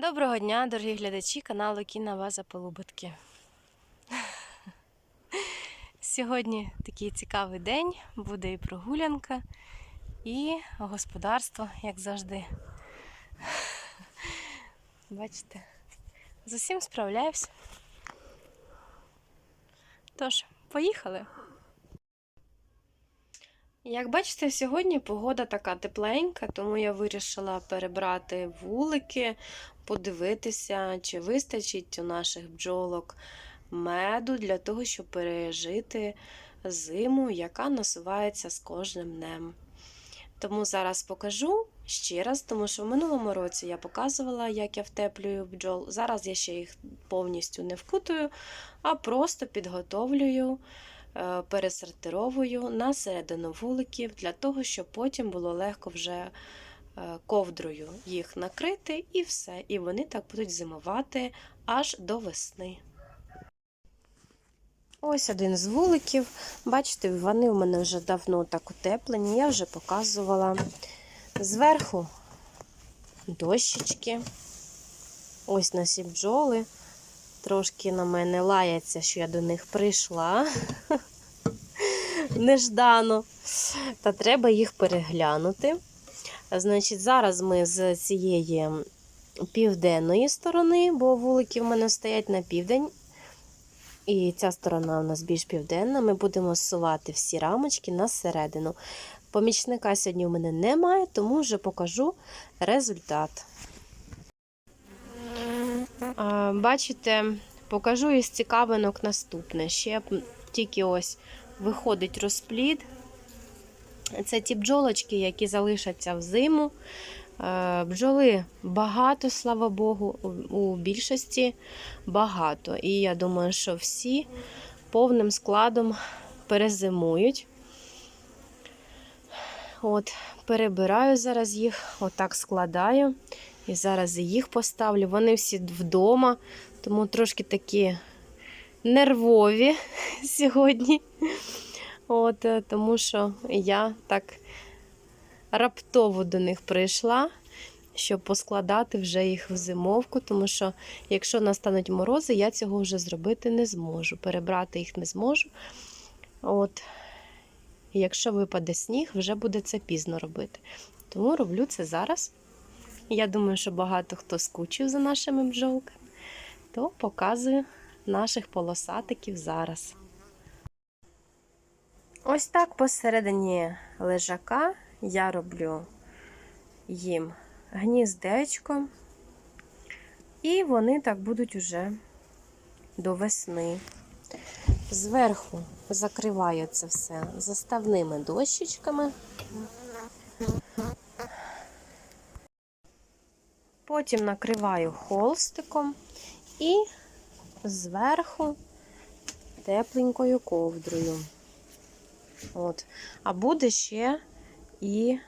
Доброго дня, дорогі глядачі каналу Кіна Ваза Полуботки. Сьогодні такий цікавий день, буде і прогулянка, і господарство, як завжди. Бачите, з усім справляюсь. Тож, поїхали. Як бачите, сьогодні погода така тепленька, тому я вирішила перебрати вулики, подивитися, чи вистачить у наших бджолок меду для того, щоб пережити зиму, яка насувається з кожним днем. Тому зараз покажу ще раз, тому що в минулому році я показувала, як я втеплюю бджол. Зараз я ще їх повністю не вкутую, а просто підготовлюю пересортировую на середину вуликів для того, щоб потім було легко вже е, ковдрою їх накрити і все. І вони так будуть зимувати аж до весни. Ось один з вуликів. Бачите, вони у мене вже давно так утеплені, я вже показувала. Зверху дощечки. Ось наші бджоли. Трошки на мене лаяться, що я до них прийшла. Неждано. Та треба їх переглянути. Значить, зараз ми з цієї південної сторони, бо вулики в мене стоять на південь. І ця сторона у нас більш південна. Ми будемо зсувати всі рамочки на середину. Помічника сьогодні у мене немає, тому вже покажу результат. Бачите, покажу із цікавинок наступне. Ще тільки ось виходить розплід. Це ті бджолочки, які залишаться взиму. Е, Бджоли багато, слава Богу, у більшості багато. І я думаю, що всі повним складом перезимують. От, перебираю зараз їх, отак складаю. І зараз їх поставлю. Вони всі вдома, тому трошки такі нервові сьогодні. От, е, тому що я так раптово до них прийшла, щоб поскладати вже їх в зимовку, тому що якщо настануть морози, я цього вже зробити не зможу. Перебрати їх не зможу. От. Якщо випаде сніг, вже буде це пізно робити. Тому роблю це зараз. Я думаю, що багато хто скучив за нашими бджолками, то показую наших полосатиків зараз. Ось так посередині лежака я роблю їм гніздечко, і вони так будуть уже до весни. Зверху закриваю це все заставними дощечками. Потім накриваю холстиком і зверху тепленькою ковдрою. От. А буде ще і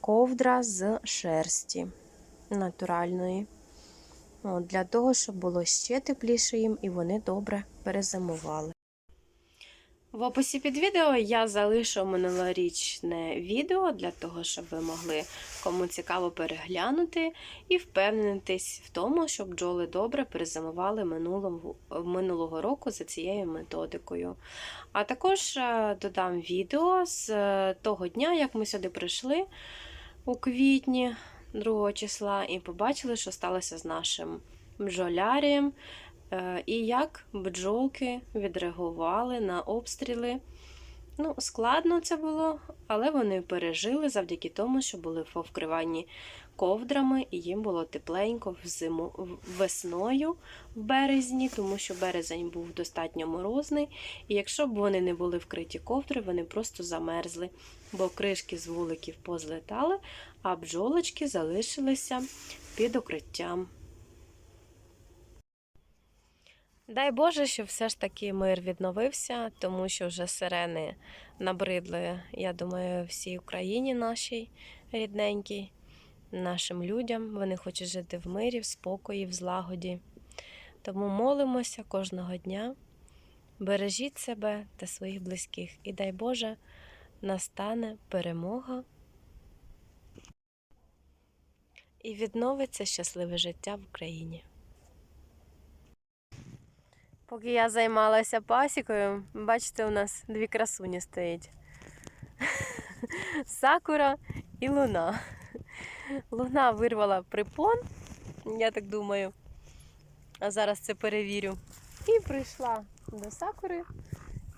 ковдра з шерсті натуральної. От, Для того, щоб було ще тепліше їм і вони добре перезимували. В описі під відео я залишу минулорічне відео для того, щоб ви могли кому цікаво переглянути і впевнитись в тому, щоб бджоли добре перезимували минулого, року за цією методикою. А також е, додам відео з е, того дня, як ми сюди прийшли у квітні 2 числа, і побачили, що сталося з нашим бджолярієм. Е, І як бджолки відреагували на обстріли. Ну, складно це було, але вони пережили завдяки тому, що були в вкриванні ковдрами, і їм було тепленько взиму, весною в березні, тому що березень був достатньо морозний. І якщо б вони не були вкриті ковдри, вони просто замерзли, бо кришки з вуликів позлетали, а бджолочки залишилися під укриттям. Дай Боже, щоб все ж таки мир відновився, тому що вже сирени набридли, я думаю, всій Україні нашій рідненькій, нашим людям. Вони хочуть жити в мирі, в спокої, в злагоді. Тому молимося кожного дня. Бережіть себе та своїх близьких, і дай Боже, настане перемога і відновиться щасливе життя в Україні. Поки я займалася пасікою, бачите, у нас дві красуні стоять. Сакура і луна. Луна вирвала припон, я так думаю. А зараз це перевірю. І прийшла до сакури,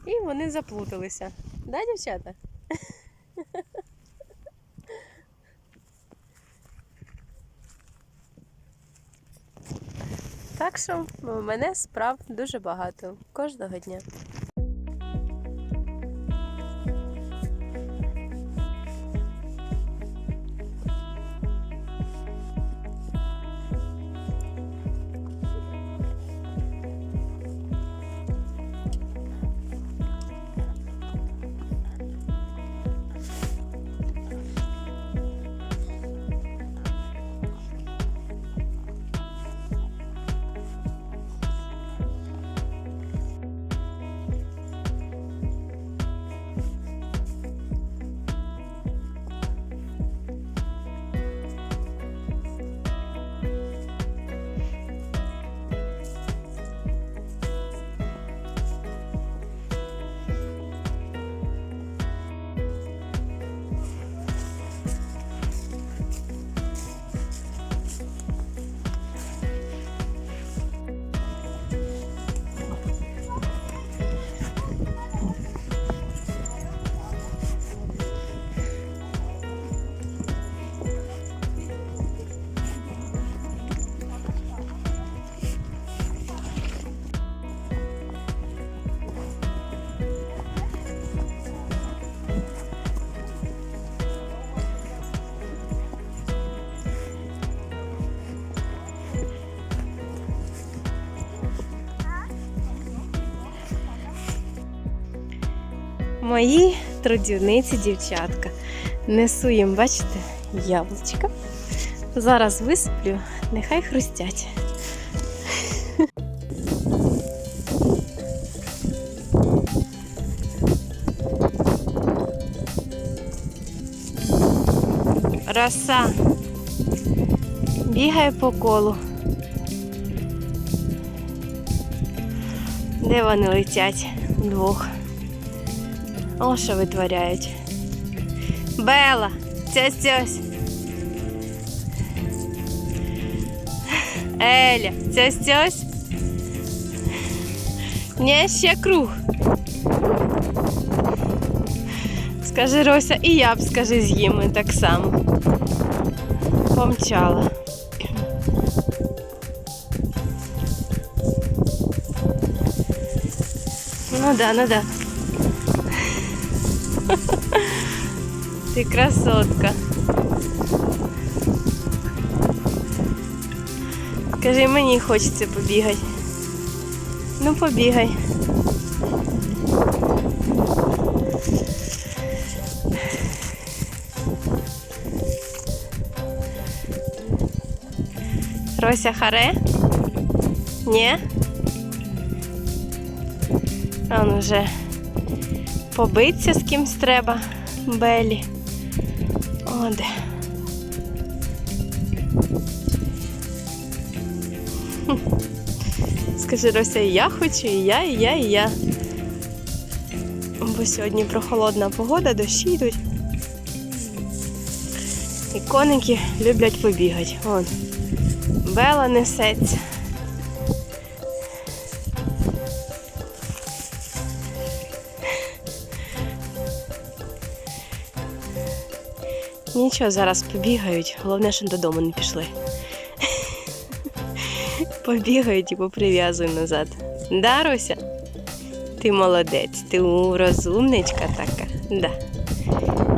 і вони заплуталися. Да, дівчата? Що у мене справ дуже багато кожного дня. Мої трудівниці дівчатка. Несу їм, бачите, яблучка. Зараз висиплю, нехай хрустять. Роса. Бігає по колу. Де вони летять? Двох. О, що витворяють. Бела, цьось цьось. Еля, цьось цьось. Ні, ще круг. Скажи Рося, і я б скажи з'їми так само. Помчала. Ну да, ну да. Ти красотка. Скажи, мені хочеться побігати. Ну, побігай. Рося харе? Ні? Он уже побиться з кимсь треба. Белі. О, де. Скажи, Рося, і я хочу, і я, і я, і я. Бо сьогодні прохолодна погода, дощі йдуть. І коники люблять побігати. Вон. Бела несеться. Нічого, зараз побігають, головне, що додому не пішли. Побігають і поприв'язуй назад. Да, Руся? Ти молодець, ти розумничка така. Да.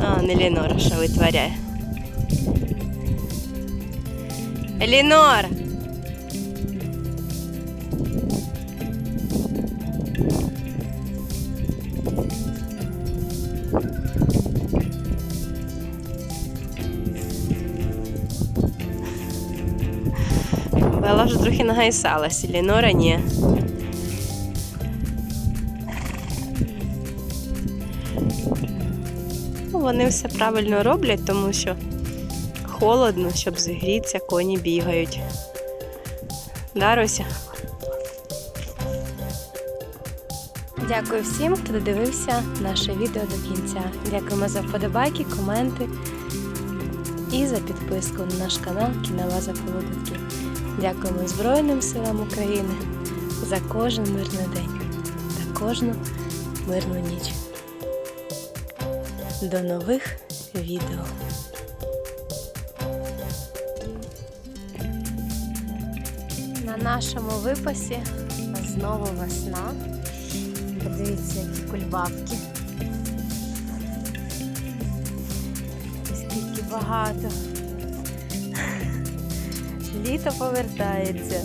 А, не Лінора, що витворяє. Елінора! Бела вже трохи нагайсалась, Лінора ні. Ну, Вони все правильно роблять, тому що холодно, щоб зігрітися, коні бігають. Да, Рося? Дякую всім, хто додивився наше відео до кінця. Дякуємо за вподобайки, коменти і за підписку на наш канал Кінова Полуденки. Дякуємо Збройним силам України за кожен мирний день та кожну мирну ніч. До нових відео. На нашому випасі знову весна. Подивіться, які кульбабки. І Скільки багато. Літо повертається.